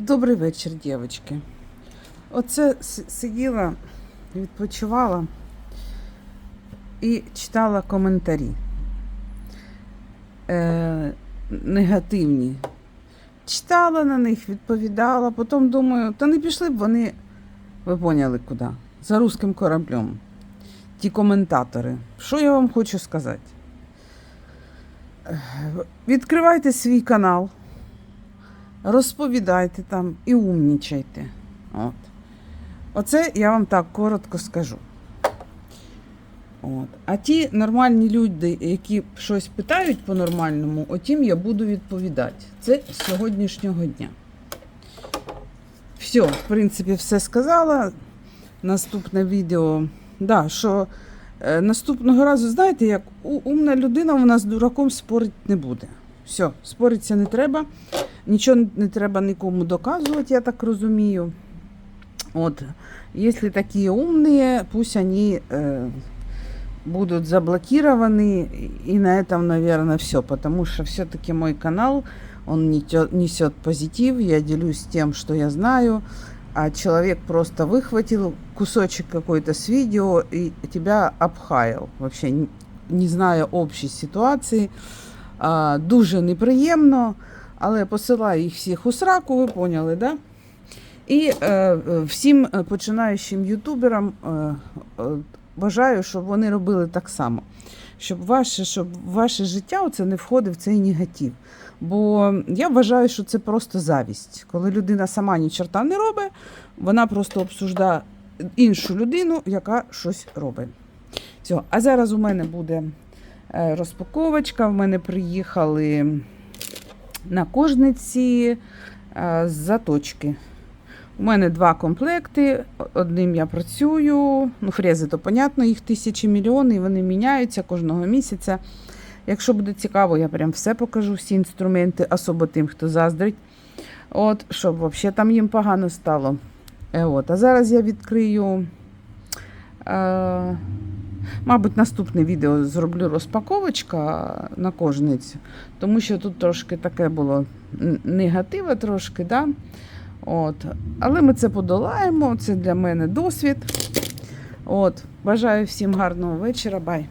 Добрий вечір, дівчатки. Оце сиділа, відпочивала і читала коментарі. Е, негативні. Читала на них, відповідала, потім думаю, та не пішли б вони, ви поняли куди, за руським кораблем. Ті коментатори. Що я вам хочу сказати? Е, Відкривайте свій канал розповідайте там і умнічайте. От. Оце я вам так коротко скажу. От. А ті нормальні люди, які щось питають по-нормальному, отім я буду відповідати. Це з сьогоднішнього дня. Все, в принципі, все сказала. Наступне відео. Да, що е, наступного разу, знаєте, як умна людина вона з дураком спорить не буде. Все, споритися не треба. Нічого не треба нікому доказувати, я так розумію. От, если такие умные, пусть они э, будут заблокированы, и на этом, наверное, все, потому что все-таки мой канал, он нетё- несет позитив, я делюсь тем, что я знаю, а человек просто выхватил кусочек какой-то с видео и тебя обхаял, вообще не, не зная общей ситуации. А, дуже неприємно, але посилаю їх всіх у сраку, ви поняли, да? І е, е, всім е, починаючим ютуберам е, е, бажаю, щоб вони робили так само. Щоб ваше, щоб ваше життя оце не входив в цей негатив. Бо я вважаю, що це просто завість. Коли людина сама ні чорта не робить, вона просто обсуждає іншу людину, яка щось робить. Все. А зараз у мене буде е, розпаковочка. В мене приїхали на кожниці е, з заточки. У мене два комплекти. Одним я працюю. Ну, фрези, то понятно, їх тисячі мільйони, і вони міняються кожного місяця. Якщо буде цікаво, я прям все покажу, всі інструменти, особо тим, хто заздрить. От, щоб взагалі там їм погано стало. Е, от. А зараз я відкрию. Е, мабуть, наступне відео зроблю розпаковочка на кожницю, тому що тут трошки таке було негатива трошки, да? От. Але ми це подолаємо. Це для мене досвід. От. Бажаю всім гарного вечора. Бай.